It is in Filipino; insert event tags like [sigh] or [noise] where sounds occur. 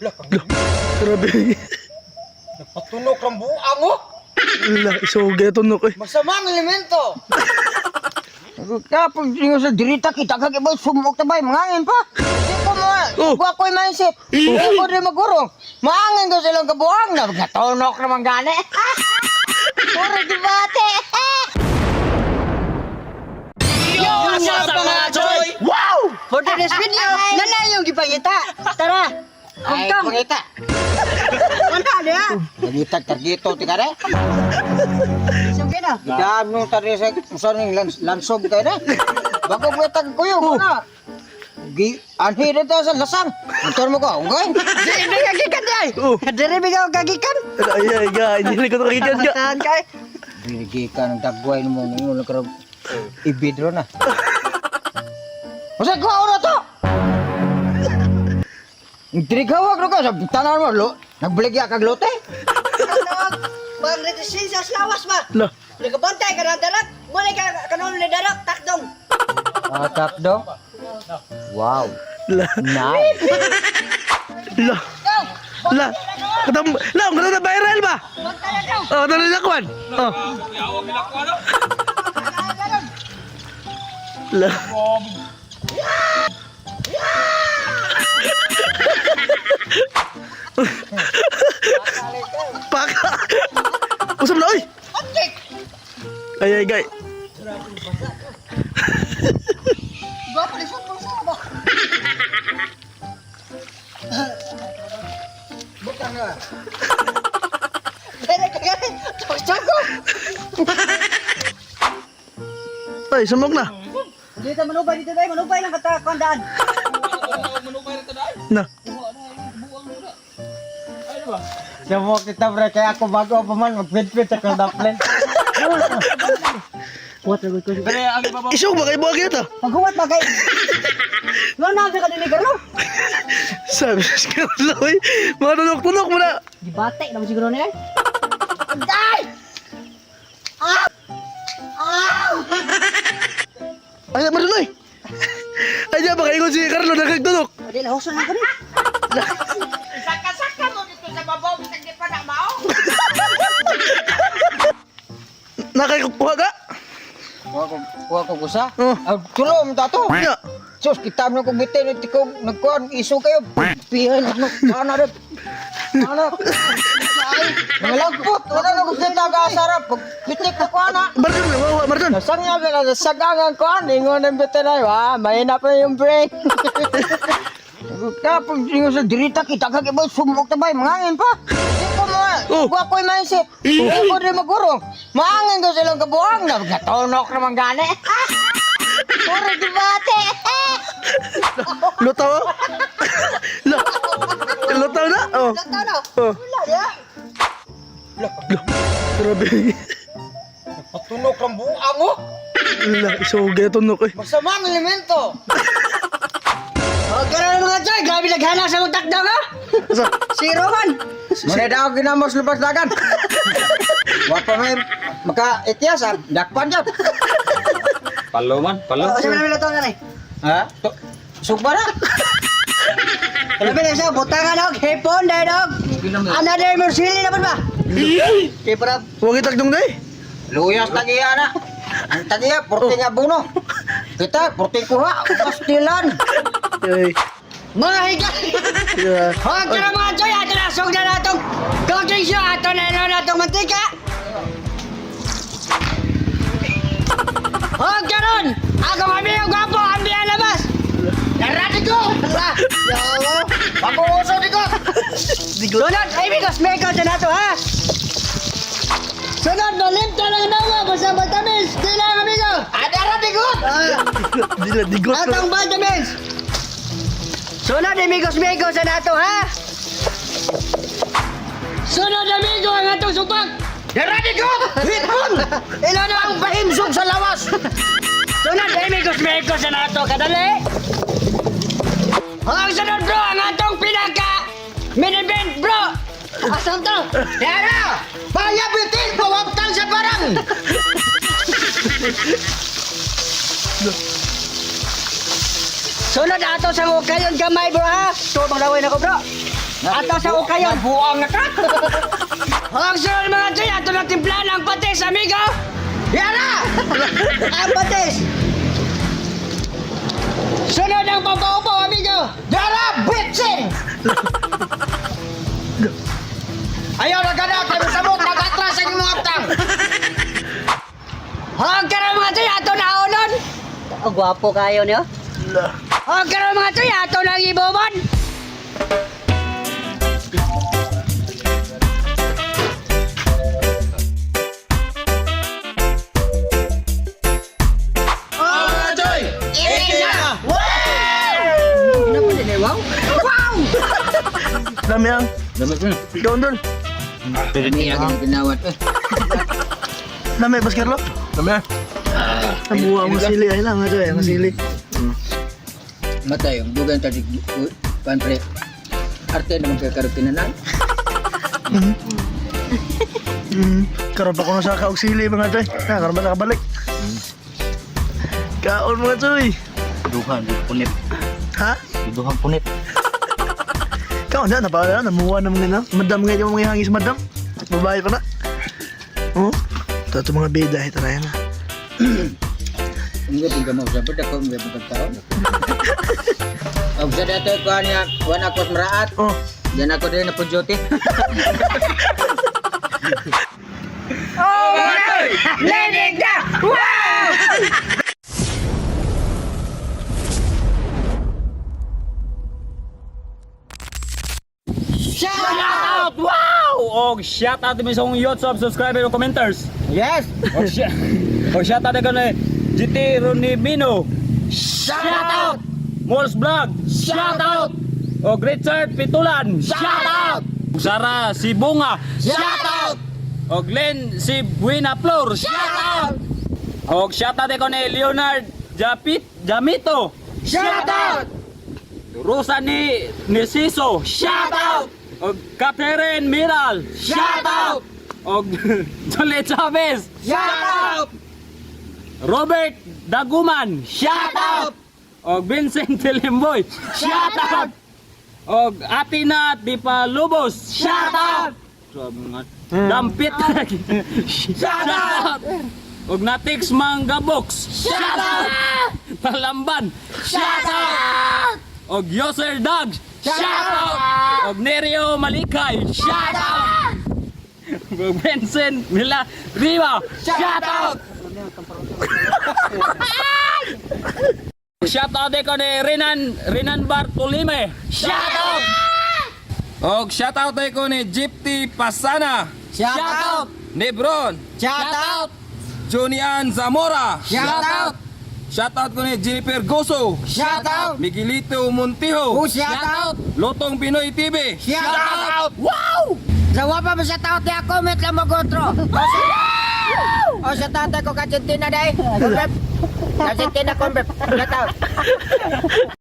Grabe. Nagpatunok ng buang oh. Wala, isugi tunok eh. Masamang elemento. Kapag yung sa dirita kita kagibay sumok na ba mangangin pa. Hindi ko mo, Oh. oh. ako yung mindset. Hindi ko rin magurong. Maangin ko silang kabuang na gatonok naman gani. [laughs] Puro debate. Yo, what's up, mga Choy? Wow! For today's video, [laughs] nanay yung gipangita. Tara. Ay, Kungkang. pangita. Wala niya. Nangita ka dito, tika re. Sige na. Daan mo tari sa usan ng lans lansob ka re. Bago mo tag kuyo ko na. Gi anhi rin ta sa lasang. Motor mo ko, okay? Di, di kagikan ay. Oh. Diri bigaw kagikan. Ay, ay, ay, hindi ko nakikigan ka. Tahan kay. Binigay ka ng dagway mo mo na karab ibidro na. Masa ko ora to? Intrigawag na ka sa tanan mo lo. Nagbaligya kag lote. Bang resistensya sa lawas ba? Lah, Nagabantay ka ng darat. Muli ka kanon ni darat. Takdong. Ah, takdo. Wow. Nice. la, la. Katam, la, ang na viral ba? Oh, dali na kwan. Oh. La. Paka. Usap na, oy. Ay, ay, gay. Bukan na. Dere ka gani. Chok ko. Ay, sumok na. Dito manubay dito dai manubay ng kata Siya mo kita bre kaya ako bago pa man magpit-pit ako daplin. What are we going to Isok ba kayo buwag ito? Paghuwat ba kay? Lo na sa kadini garo. Sabi sa skala, oy. Mga tunok-tunok mo na. Di bate na mo siguro ni ay. Dai! Ah! Ah! Ay, marunoy. Ay, diyan ba kayo si Carlo nagkagtunok? Adi la huson na ko ni. [laughs] Nakakakuha ka? Wa ko wa ko kusa. Oh. Ah, tulo mo tato. Ya. Sus kita mo ko bitin iti ko nagkuan iso kayo. Pihan no ana red. Ana. Ay, malagpot. Wala na ko kita ga sarap. Pitik ko ana. Marton, wawa, Marton. Nasang nga na sagangan ko an ingon ang bitin ay wa. May na pa yung brain. [laughs] Kapag sa dirita kita kagibay sumok na ba mangangin pa. Oh. Wa ko yung mindset. Hindi ko rin magurong. Mangangin ko silang kabuang na gatonok naman gani. [laughs] Puro debate. [laughs] Lutaw? Lutaw [laughs] na? Oh. Tato no. Oh. Wala dia. Grabe. Patunok ng buang mo. La, isugi tunok eh. Masamang elemento. Oh, gano'n mga choy, grabe naghana sa utak daw ka. Asa? Zero man. Muna daw ginamos lupas dagan. Wa pa may maka ityas dakpan jab. Palo man, palo. Oh, sabi Ha? Alam mo na butangan dog, hipon dahil dog. Another Mercedes naman ba? Kaya para, Huwag itagdong day. Luyas tagiya na. Ang tagiya, porte nga buno. Kita, porte kuha, pastilan. Ay. mga higa. Yeah. Huwag ka na mga choy, ato na, na natong coaching show, ato na ilo natong mantika. [laughs] Huwag ka! Ako kami yung gwapo, ang biya labas! Narati ko! [laughs] Papuuso di ko! Sunod, ay bigos, may ikaw dyan nato, ha? Sunod, balim talang nawa, basta vitamins, di lang amigo! Ada rati ko! Dila, digot na. Atong vitamins! Sunod, amigos, amigos, sa nato, ha? Sunod, amigo, ang atong subak! Narati ko! Hitpon! Ilan na ang pahimsog sa lawas! Sunod, amigos, amigos, sa nato, kadali! Ang sunod, bro, ang atong pinaka mini-event, bro! Asam to? Yara! Paya bitin, pawagtan sa parang! Sunod ato sa hukayon gamay bro ha. Ito bang laway na ko bro. Ato sa ukayon. Buang na ka. [laughs] Ang sunod mga choy, ato na timpla ng patis, amigo. Yan na! [laughs] Ang patis. Sunod ang pampaupo, amigo. Dara, bitching! [laughs] Ayaw na gana, kayo sa mo, nag-atras ang mga tang. Ang karon mga choy, ato na unon. Ang gwapo kayo niyo. Lah. Ang karon mga choy, ato na ibobon. Ikaw. Ini yang ginawat eh. Dami, Baskerlo. Dami. Nabuha mo sili. Ay lang, ito eh, masili. Matay, dugan tadi pantre. Arte naman kaya karutinanan. Hmm. Karoon pa ko na sa kaugsili mga choy. Ha, karoon ba nakabalik? Kaon mga choy. Duhan, punit. Ha? Duhan, punit. Kaon na, napala na. Namuha na mga na. Madam nga yung mga hangis madam. Babae pa na. Oh. Ito ito mga beda. Ito na yan. Hindi tinggal mau sabar dah kau nggak betul tahu. Aku sudah tahu kau ni wan aku meraat. Oh. Dan aku dia nak pujoti. Lenig [laughs] shout out din sa akong YouTube subscriber o commenters. Yes. Og shout Og shout out din ni GT Ronimino. Shout out! Mols Vlog. Shout out! Og Richard Pitulan. Shout out! Sara si Bunga. Shout out! Og Len si Buena Flor. Shout out! Og shout out din ni Leonard Japit Jamito. Shout out! Rosa ni Nisiso, shout out! Og Catherine Miral, shout out! Og [laughs] Jolet Chavez, shout out! Robert Daguman, shout out! Og Vincent Tilimboy, shout out! [laughs] Og Atina Dipa Lubos, shout out! Sabi nga, Dampit shout [laughs] out! Og Natix Mangabox, shout out! Talamban, shout out! Og Yoser Doug, shout out! Og Nerio Malikay, shout out! Vincent [laughs] Mila Riva, shout out! [laughs] shout out ko ni Renan Renan Bartolime, shout out! Og shout out ko ni Gypty Pasana, shout out! Nebron, Shout out. Jonian Zamora, Shout out. Shout out ko ni Jennifer Goso, Shout out. Miguelito Montijo, Shout out. Lotong Pinoy TV, Shout out. Wow! Sa wapa mo sa taot niya, comment lang mag-outro. O sa tatay ko, Argentina dahil. [laughs] Argentina, convert. Shout out.